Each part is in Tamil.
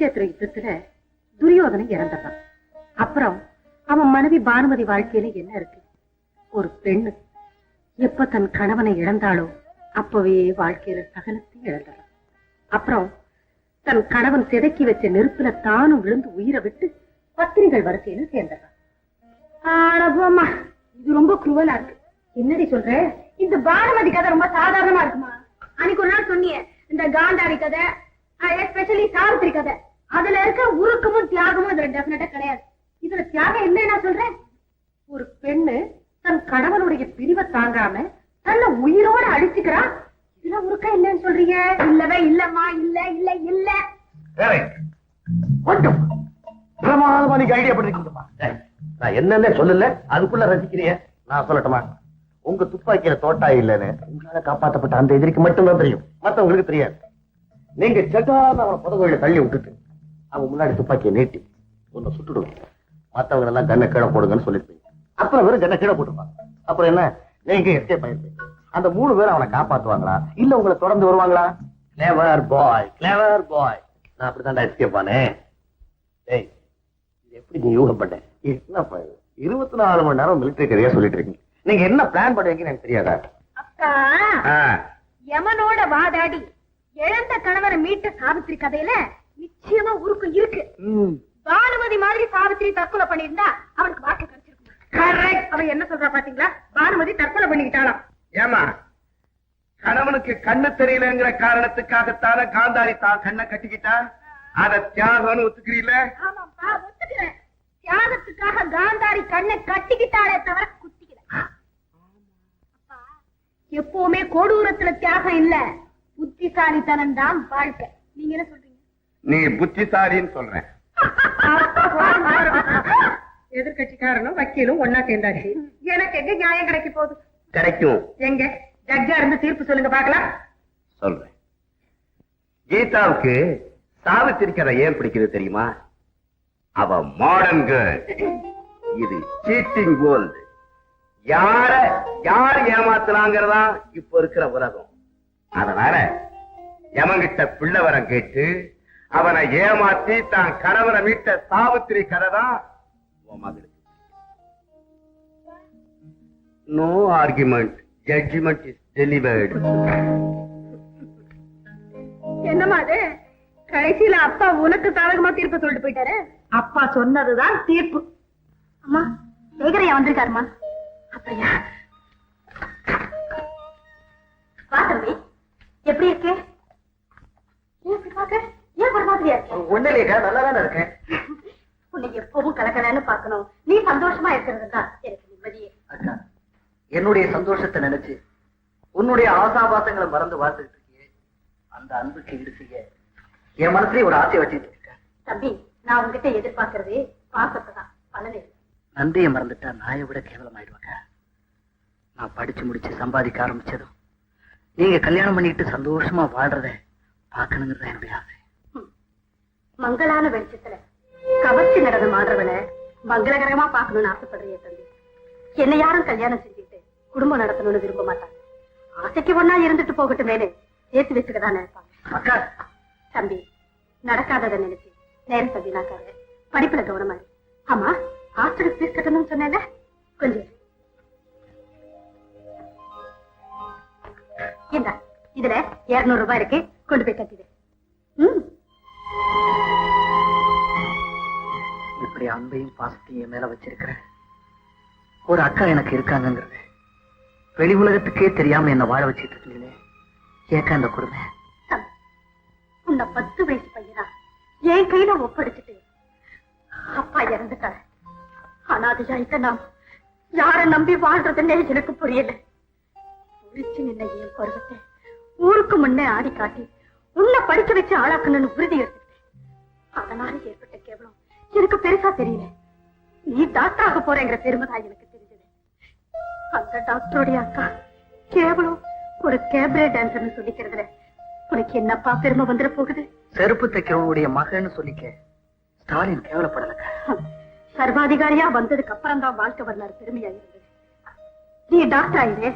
குருட்சேத்திர யுத்தத்துல துரியோதனை இறந்துட்டான். அப்புறம் அவன் மனைவி பானுமதி வாழ்க்கையில என்ன இருக்கு? ஒரு பெண்ணு. எப்ப தன் கணவனை இழந்தாலோ அப்பவே வாழ்க்கையில சகலத்தையும் இழந்துறான் அப்புறம் தன் கணவன் செதுக்கி வச்ச நெருப்புல தானும் விழுந்து உயிரை விட்டு பத்திரிகள் வரிசையில சேர்ந்துறான் இது ரொம்ப குருவலா இருக்கு. என்னடி சொல்ற? இந்த பானுமதி கதை ரொம்ப சாதாரணமா இருக்குமா? அன்னைக்கு ஒரு நாள் சொன்னியே இந்த காந்தாரி கதை எஸ்பெஷலி சாவித்திரி கதை. அதுல இருக்க உருக்கமும் தியாகமும் இதுல டெபினட்டா கிடையாது. இதுல தியாகம் என்ன நான் சொல்றேன்? ஒரு பெண்ணு தன் கணவனுடைய பிரிவை தாங்காம தன்னை உயிரோட அழிச்சுக்கிறா. இதுல உருக்கம் இல்லைன்னு சொல்றீங்க? இல்லவே இல்லம்மா இல்ல இல்ல இல்ல. கொஞ்சம் பிரமாதமா நீங்க ஐடியா பண்ணிருக்கீங்கம்மா டேய், நான் என்னன்னே சொல்லல அதுக்குள்ள ரசிக்கிறிய நான் சொல்லட்டுமா? உங்க துப்பாக்கியில தோட்டா இல்லைன்னு உங்களால காப்பாத்தப்பட்ட அந்த எதிரிக்கு மட்டும்தான் தெரியும். மத்தவங்களுக்கு தெரியாது. நீங்க செட்டான அவன் புதகோயில தள்ளி விட்டுட்டு அவன் முன்னாடி துப்பாக்கியை நீட்டி உன்னை சுட்டுடுவோம் மத்தவங்க எல்லாம் கண்ணை கீழே போடுங்கன்னு சொல்லிருப்பீங்க அப்புறம் வெறும் கண்ணை கீழே போட்டுப்பாங்க அப்புறம் என்ன? நீங்க எஸ்கேப் ஆயிருப்பீங்க அந்த மூணு பேரும் அவனை காப்பாத்துவாங்களா? இல்ல உங்களை தொடர்ந்து வருவாங்களா? கிளவர் பாய் கிளவர் பாய் நான் அப்படித்தான்டா எஸ்கேப் ஆனேன் டேய் எப்படி நீ யூகம் பண்ண? என்னப்பா இருபத்தி நாலு மணி நேரம் மிலிட்டரி கதையா சொல்லிட்டு இருக்கீங்க. நீங்க என்ன பிளான் பண்ணுவீங்கன்னு எனக்கு தெரியாதா? அக்கா யமனோட வாதாடி இழந்த கணவரை மீட்ட சாவித்திரி கதையில நிச்சயமா உருக்கம் இருக்கு. பானுமதி மாதிரி சாவித்திரி தற்கொலை பண்ணிருந்தா அவனுக்கு வாக்கு கிடைச்சிருக்கும்? அவன் என்ன சொல்றா பாத்தீங்களா? பானுமதி தற்கொலை பண்ணிக்கிட்டாளாம். ஏமா கணவனுக்கு கண்ணு தெரியலங்கிற காரணத்துக்காகத்தான காந்தாரி தான் கண்ணை கட்டிக்கிட்டா? அத தியாகம்னு ஒத்துக்கிறீல ஆமாப்பா ஒத்துக்கிறேன். தியாகத்துக்காக காந்தாரி கண்ணை கட்டிக்கிட்டாளே தவிர குத்திக்கல. அப்பா, எப்பவுமே கொடூரத்துல தியாகம் இல்ல. புத்திசாலித்தனம் தான் வாழ்க்கை. நீங்க என்ன நீ புத்திசாலின்னு சொல்றேன். எதிர்கட்சிக்காரனும் வக்கீலும் ஒன்னா சேர்ந்தாச்சு. எனக்கு எங்க நியாயம் கிடைக்க போகுது? கிடைக்கும். எங்க? ஜட்ஜா இருந்து தீர்ப்பு சொல்லுங்க பாக்கலாம் சொல்றேன். கீதாவுக்கு சாவித்திரி கதை ஏன் பிடிக்குது தெரியுமா? அவ மாடர்ன் இது சீட்டிங் கோல்டு யார யார் ஏமாத்தலாங்கிறதா இப்ப இருக்கிற உலகம். அதனால எமங்கிட்ட பிள்ளை வரம் கேட்டு அவனை ஏமாத்தி தான் கணவனை மீட்ட சாவித்திரி கதை தான் no argument judgement is delivered என்னமா அது? கடைசியில அப்பா உனக்கு சாதகமா தீர்ப்பு சொல்லிட்டு போயிட்டாரு? அப்பா சொன்னதுதான் தீர்ப்பு. அம்மா சேகரையா வந்திருக்காருமா அப்படியா? வா தம்பி. எப்படி இருக்கு? பாக்க மாதிரியா இருக்கு? ஒண்ணு இல்லையா நல்லா தானே இருக்கேன் உன்னை எப்பவும் கலக்கலன்னு பார்க்கணும். நீ சந்தோஷமா இருக்கிறது தான் எனக்கு நிம்மதியே. அக்கா என்னுடைய சந்தோஷத்தை நினைச்சு உன்னுடைய ஆசாபாசங்களை மறந்து வாழ்ந்துட்டு இருக்கியே. அந்த அன்புக்கு ஈடு செய்ய என் மனசுலயே ஒரு ஆசை வச்சுட்டு இருக்கேன். தம்பி நான் உங்ககிட்ட எதிர்பார்க்கறது பாசத்தை தான் பலன் நன்றியை மறந்துட்டா நாயை விட கேவலமாயிடுவாங்க நான் படிச்சு முடிச்சு சம்பாதிக்க ஆரம்பிச்சதும் நீங்க கல்யாணம் பண்ணிட்டு சந்தோஷமா வாழ்றத பார்க்கணுங்கிறது தான் என்னுடைய ஆசை. மங்களான வெளிச்சத்துல. கவர்ச்சி நடனம் ஆடுறவளை மங்களகரமா பார்க்கணும்னு ஆசைப்படுறிய தம்பி. என்னை யாரும் கல்யாணம் செஞ்சுட்டு குடும்பம் நடத்தணும்னு விரும்ப மாட்டாங்க. ஆசைக்கு ஒன்னா இருந்துட்டு போகட்டுமேனு சேர்த்து வச்சுக்கதான் நினைப்பாங்க தம்பி நடக்காததை நினைச்சு நேரம் தம்பி நாக்காரு படிப்புல கவனமா. ஆமா ஹாஸ்டலுக்கு ஃபீஸ் கட்டணும்னு சொன்னேன்ல? கொஞ்சம். இந்தா இதுல இருநூறு ரூபாய் இருக்கு. கொண்டு போய் கட்டிடு. ம்? இப்படி அன்பையும் பாசத்தையும் என் மேல வச்சிருக்கிற ஒரு அக்கா எனக்கு இருக்காங்கங்கிறது வெளி உலகத்துக்கே தெரியாம என்ன வாழ வச்சிட்டு இருக்கீங்களே. ஏக்கா அந்த கொடுமை? உன்னை பத்து வயசு பையனா? என் கையில ஒப்படைச்சிட்டு அப்பா இறந்துட்டாரு. அனாதையாயிட்ட நாம் யார நம்பி வாழ்றதுன்னே எனக்கு புரியல. ஒழிச்சு நின்ன என் பருவத்தை ஊருக்கு முன்னே ஆடி காட்டி உன்னை படிக்க வச்சு ஆளாக்கணும்னு உறுதி எடுத்து அதனால ஏற்பட்ட கேவலம். எனக்கு பெருசா தெரியல. நீ டாக்டர் ஆக போறேங்கிற பெருமை தான் எனக்கு தெரிஞ்சது. அந்த டாக்டருடைய அக்கா கேவலம் ஒரு கேப்ரே டான்சர்னு சொல்லிக்கிறதுல. உனக்கு என்னப்பா பெருமை வந்துட போகுது? செருப்பு தைக்கிறவனுடைய மகன்னு சொல்லிக்க. ஸ்டாலின் கேவலப்படலக்கா. ஹம், சர்வாதிகாரியா வந்ததுக்கு அப்புறம் தான் வாழ்க்கை வரலாறு பெருமையா இருந்தது. நீ டாக்டர் ஆயிரு.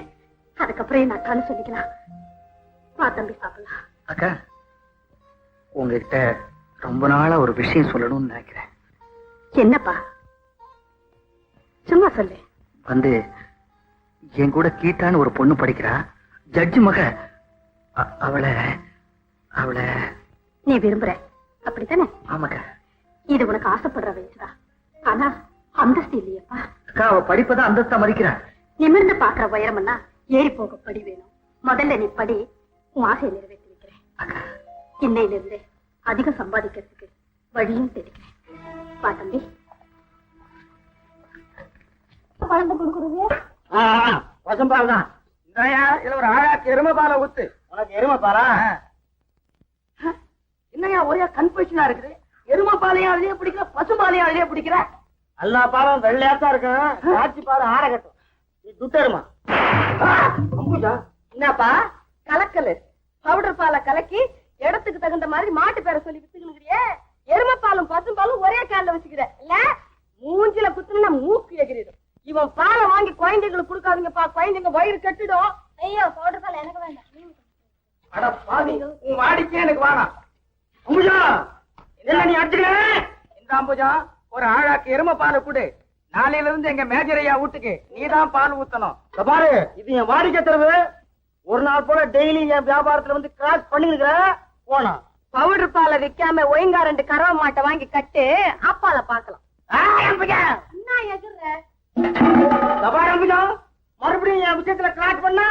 அதுக்கப்புறம் என் அக்கான்னு சொல்லிக்கலாம். வா தம்பி சாப்பிடலாம். அக்கா உங்ககிட்ட ரொம்ப நாளா ஒரு விஷயம் சொல்லணும்னு நினைக்கிறேன். என்னப்பா? சும்மா சொல்லு. வந்து என் கூட கீட்டான்னு ஒரு பொண்ணு படிக்கிறா. ஜட்ஜி மக அவளை அவளை. நீ விரும்புற. அப்படித்தானே? ஆமாக்கா. இது உனக்கு ஆசைப்படுற வயசுதான் ஆனா அந்தஸ்து இல்லையப்பா. அக்கா அவ படிப்பதான் அந்தஸ்தா மதிக்கிறா. நிமிர்ந்து பாக்குற உயரம்னா ஏறி போக படி வேணும். முதல்ல நீ படி. உன் ஆசையை நிறைவேற்றி வைக்கிறேன். அக்கா. இன்னையில இருந்து அதிகம் சம்பாதிக்கிறதுக்கு வழியும் தெரிக்கிறேன் வா தம்பி. குழந்தை கொடுக்குறது? வசம்பால் தான். இதுல ஒரு ஆழாக்கு எருமை பாலை ஊத்து. உனக்கு எருமை பாரா என்னையா ஒரே கன்ஃபியூஷனா இருக்குது? எருமை பாலையும் அதிலே பிடிக்கிற பசு பாலையும் அதிலே பிடிக்கிற? எல்லா பாலும் வெள்ளையாத்தான் இருக்கும். காட்சி பால் ஆற கட்டும். நீ அம்புஜா என்னப்பா? கலக்கலு. பவுடர் பாலை கலக்கி இடத்துக்கு தகுந்த மாதிரி மாட்டு பேரை சொல்லி வித்துக்கணுங்கிறியே எருமை பாலும் பசும் பாலும் ஒரே கால்ல வச்சுக்கிற. இல்ல? மூஞ்சில குத்துனா மூக்கு எகிரிடும். இவன் பாலை வாங்கி குழந்தைங்களுக்கு கொடுக்காதீங்கப்பா. குழந்தைங்க வயிறு கட்டிடும். ஐயோ பவுடர் பால் எனக்கு வேண்டாம். அட பாவி உன் வாடிக்கே எனக்கு வேணாம். அம்புஜா என்ன நீ அடிச்சுக்க இந்த அம்புஜா ஒரு ஆழாக்கு எருமை பாலை கொடு. நாளையில இருந்து எங்க மேஜரையா வீட்டுக்கு நீதான் பால் ஊத்தணும். பாரு இது என் வாடிக்கை தரவு. ஒரு நாள் போல டெய்லி என் வியாபாரத்துல வந்து கிராஸ் பண்ணிருக்கிற போனா பவுடர் பாலை விக்காம ஒழுங்கா ரெண்டு கறவை மாட்டை வாங்கி கட்டு அப்பால பாக்கலாம் என்ன மறுபடியும் என் விஷயத்துல கிராஸ் பண்ணா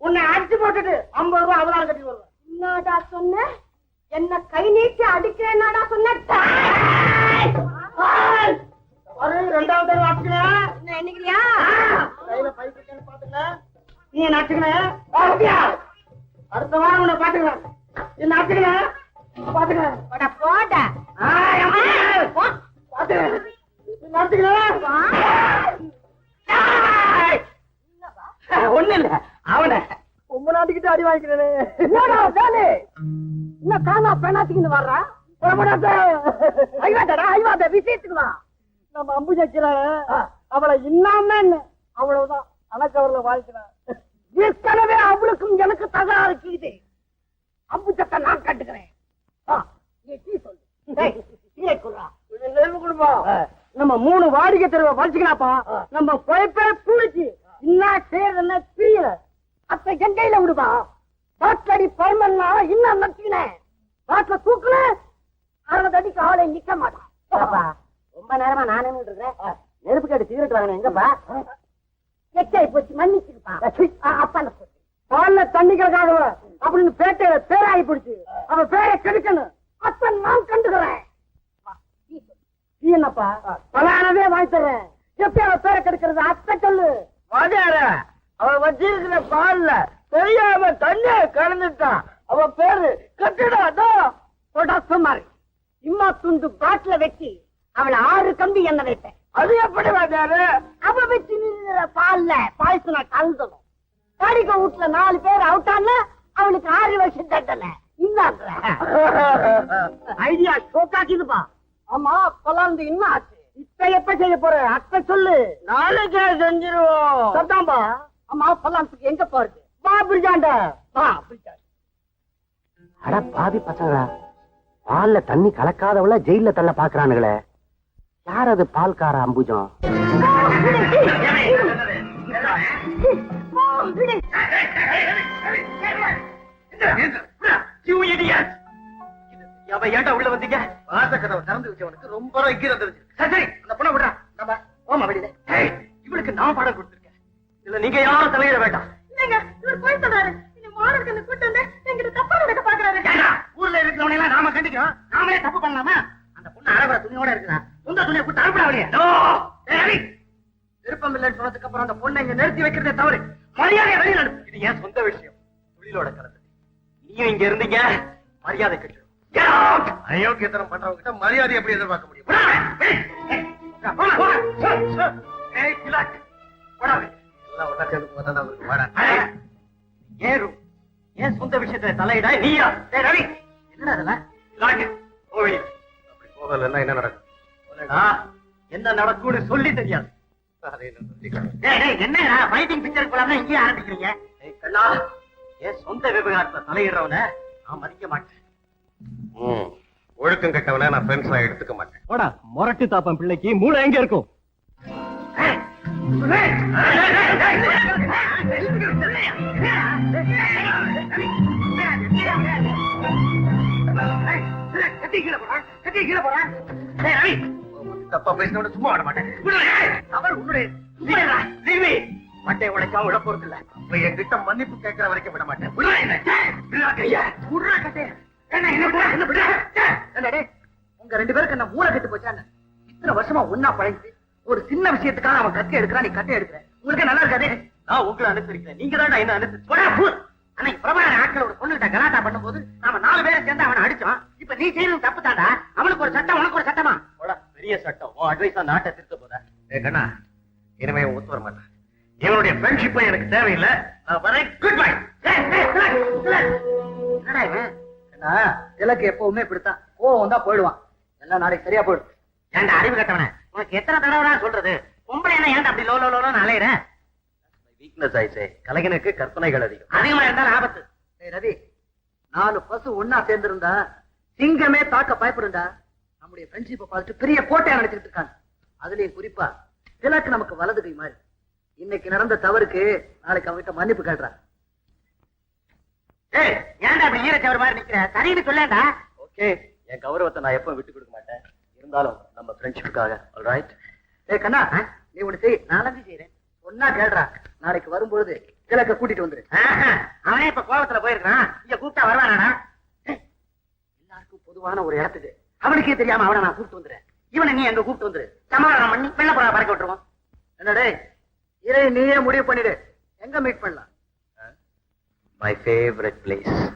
உன்னை அடிச்சு போட்டுட்டு ஐம்பது ரூபாய் அதெல்லாம் கட்டி வருவேன். என்னடா சொன்ன? என்ன கை நீட்டி அடிக்கிறேன்னாடா சொன்ன? ரெண்டாவது தடவை அடிச்சுக்கிறேன் என்ன கையில பாத்துக்கிறேன் நீ நச்சுக்கிறேன் அடுத்த வாரம் உன்னை பாத்துக்கிறேன் நீ நச்சுக்கிறேன் ஒண்ணு இல்ல. அவன. ரொம்ப நாட்டுக்கிட்ட அடி வாங்கிக்கிறேன். என்ன காணா பெண்ணாத்திக்கின்னு வர்றா? நம்ம அம்பு சக்கிறான அவளை இன்னாம அவ்வளவுதான் அனக்கவர்ல வாழ்க்கிறான். ஏற்கனவே அவளுக்கும் எனக்கு தகராறு இருக்குது அம்பு சட்டை நான் கட்டுக்கிறேன் நம்ம மூணு வாடிக்கை தெருவை வலிச்சுக்கலாப்பா நம்ம குழைப்பே பூடிச்சு என்ன செய்யறதுன்னு தெரியல. அத்தை என் கையில விடுப்பா. பாட்டடி பரமன்னா இன்னும் நச்சுக்கினேன் பாட்டில தூக்குல அறுபது அடிக்கு ஆளை நிக்க மாட்டான். ரொம்ப நேரமா நானே இருக்கிறேன். நெருப்பு கேட்டு சிகரெட் வாங்கினேன் எங்கப்பா? எச்சாய் போச்சு மன்னிச்சுப்பா அப்பா பால்ல தண்ணி கிடக்காத அப்படின்னு பேட்டையில பேராகி போடுச்சு அவன் பேரை கெடுக்கணும் அத்தன் நான் கண்டுக்கிறேன். நீ என்னப்பா? பலானவே வாங்கி தர்றேன். எப்படி அவன் பேரை கெடுக்கிறது? அத்தை சொல்லு. வாதியார அவன் வச்சிருக்கிற பால்ல தெரியாம தண்ணிய கலந்துட்டான். அவன் பேரு கட்டிடாதோ சுமாரி இம்மா துண்டு பாட்டில வச்சு அவளை ஆறு கம்பி என்ன வைப்பேன். அது எப்படி வாதியாரு? அவ வச்சு நின்னுற பால்ல பாயசனா கலந்துடும். படிக்க வீட்டுல நாலு பேர் அவுட்டான்னு அவனுக்கு ஆறு வருஷம் இந்தாங்க. ஐடியா ஷோக்காக்கிதுப்பா ஆமா பலாந்து இன்னும் ஆச்சு. இப்ப எப்ப செய்ய போற? அத்தை சொல்லு. நாளைக்கே செஞ்சிருவோம். சத்தாம்பா ஆமா பலாந்துக்கு எங்க போறது? வா பிரிஜாண்ட வா பிரிஜாண்ட அட பாவி பசங்க பால்ல தண்ணி கலக்காதவள ஜெயில தள்ள பாக்குறானுங்களே யார் அது பால்கார அம்புஜம்? அவன் ஏன்டா உள்ள வந்தீங்க வாச கதவை திறந்து வச்சவனுக்கு ரொம்ப கீரை தெரிஞ்சு சரி சரி அந்த பொண்ணை விடுறா நம்ம ஓமா வெளியில ஏய், இவளுக்கு நான் பாடம் கொடுத்துருக்கேன் இதுல நீங்க யாரும் தலையிட வேண்டாம் இல்லைங்க இவர் போய் சொல்றாரு. இந்த மாணவர்களை கூட்டு வந்து எங்கிட்ட தப்பா நடக்க பாக்குறாரு ஏண்டா, ஊர்ல இருக்கிறவனை எல்லாம் நாம கண்டிக்கிறோம். நாமளே தப்பு பண்ணலாமா? அந்த பொண்ணு அழகா துணியோட இருக்குதா? சொந்த துணியை கூட்டு அனுப்பிடா அவளைய. விருப்பம் இல்லைன்னு சொன்னதுக்கு அப்புறம் அந்த பொண்ணை இங்க நிறுத்தி வைக்கிறதே தவறு. மரியாதை வெளியில அனுப்பு. இது ஏன் சொந்த விஷயம். தொழிலோட கலந்து. நீயும் இங்க இருந்தீங்க மரியாதை கட்டு அயோக்கியத்தனம் பண்றவங்க கிட்ட மரியாதை எப்படி எதிர்பார்க்க முடியும்? ஏன் சொந்த விஷயத்துல தலையிட நீயா? ரவி. என்னடா அதெல்லாம் அப்படி போகலன்னா என்ன நடக்கும்? என்ன நடக்கும்னு சொல்லி தெரியாது. என்னடா ஃபைட்டிங் பிக்சர் போலாம இங்கே ஆரம்பிக்கிறீங்க டேய் கண்ணா என் சொந்த விவகாரத்துல தலையிடுறவன நான் மதிக்க மாட்டேன் ஒழுக்க ஒழுக்கம் கெட்டவன நான் ஃப்ரெண்ட்ஸா எடுத்துக்க மாட்டேன் போடா முரட்டு தாப்பன் பிள்ளைக்கு மூளை எங்க இருக்கும் தப்பா பேசினோட சும்மா விட மாட்டேன் உன்னுடைய மட்டை உழைக்காம விட போறது இல்ல இப்ப என்கிட்ட மன்னிப்பு கேட்கற வரைக்கும் விட மாட்டேன். உங்க ரெண்டு பேருக்கு என்ன மூளை கெட்டு போச்சாங்க இத்தனை வருஷமா ஒன்னா பழகிட்டு ஒரு சின்ன விஷயத்துக்காக அவன் கட்டை எடுக்கிறான் நீ கட்டை எடுக்கிற உங்களுக்கு நல்லா இருக்காதே? நான் உங்களை அனுசரிக்கிறேன். நீங்க தான் என்ன அனுசரிச்சு. அன்னைக்கு பிரபாகரன் ஆட்கள் ஒரு பொண்ணுகிட்ட கலாட்டா பண்ணும்போது நாம நாலு பேரை சேர்ந்து அவனை அடிச்சோம். இப்ப நீ செய்யறது தப்பு தாண்டா அவனுக்கு ஒரு சட்டம் உனக்கு ஒரு சட்டமா? பெரிய சட்டம். உன் அட்வைஸா நாட்டை திருத்த கண்ணா இனிமே ஒத்து வர மாட்டான். இவனுடைய ஃப்ரெண்ட்ஷிப் எனக்கு தேவையில்லை. வரேன். குட் பை திலக்கு எப்பவுமே இப்படித்தான். கோவம் வந்தா போயிடுவான். எல்லாம் நாளைக்கு சரியா போயிடும். ஏன்டா அறிவு கட்டவன? உனக்கு எத்தனை தடவை சொல்றது? பொம்பளை என்ன ஏன்டா அப்படி லோ லோ லோன்னு அலையிற? வீக்னஸ் ஆயிடுச்சே கலைஞனுக்கு கற்பனைகள் அதிகம். அதிகமா இருந்தாலும் ஆபத்து. ரவி நாலு பசு ஒன்னா சேர்ந்திருந்தா சிங்கமே தாக்க பயப்படுண்டா நம்முடைய ஃப்ரெண்ட்ஷிப்பை பார்த்துட்டு பெரிய கோட்டையா நினைச்சிட்டு இருக்காங்க. அதுலயும் குறிப்பா திலக்கு நமக்கு வலது கை மாதிரி. இன்னைக்கு நடந்த தவறுக்கு நாளைக்கு அவங்கிட்ட மன்னிப்பு கேட்டுறான் ஏய் ஏன்டா அப்படி ஈரச்சவர் மாதிரி நிக்கிற? சரின்னு சொல்லேன்டா. ஓகே. என் கௌரவத்தை நான் எப்பவும் விட்டு கொடுக்க மாட்டேன். இருந்தாலும் நம்ம ஃப்ரெண்ட்ஷிப்புக்காக ஆல்ரைட் ஏய் கண்ணா நீ ஒண்ணு செய் நாலஞ்சு செய்யறேன் ஒன்னா கேள்றா நாளைக்கு வரும்பொழுது திலக்க கூட்டிட்டு வந்துரு. அவனே இப்ப கோபத்துல போயிருக்கான் இங்க கூப்பிட்டா வருவானாடா? எல்லாருக்கும் பொதுவான ஒரு இடத்துக்கு. அவனுக்கே தெரியாம அவனை நான் கூப்பிட்டு வந்துறேன் இவனை நீ எங்க கூப்பிட்டு வந்துரு. சமாதானம் பண்ணி வெள்ள புறா பறக்க விட்டுருவோம். என்னடே இதை நீயே முடிவு பண்ணிடு. எங்க மீட் பண்ணலாம்? My favourite place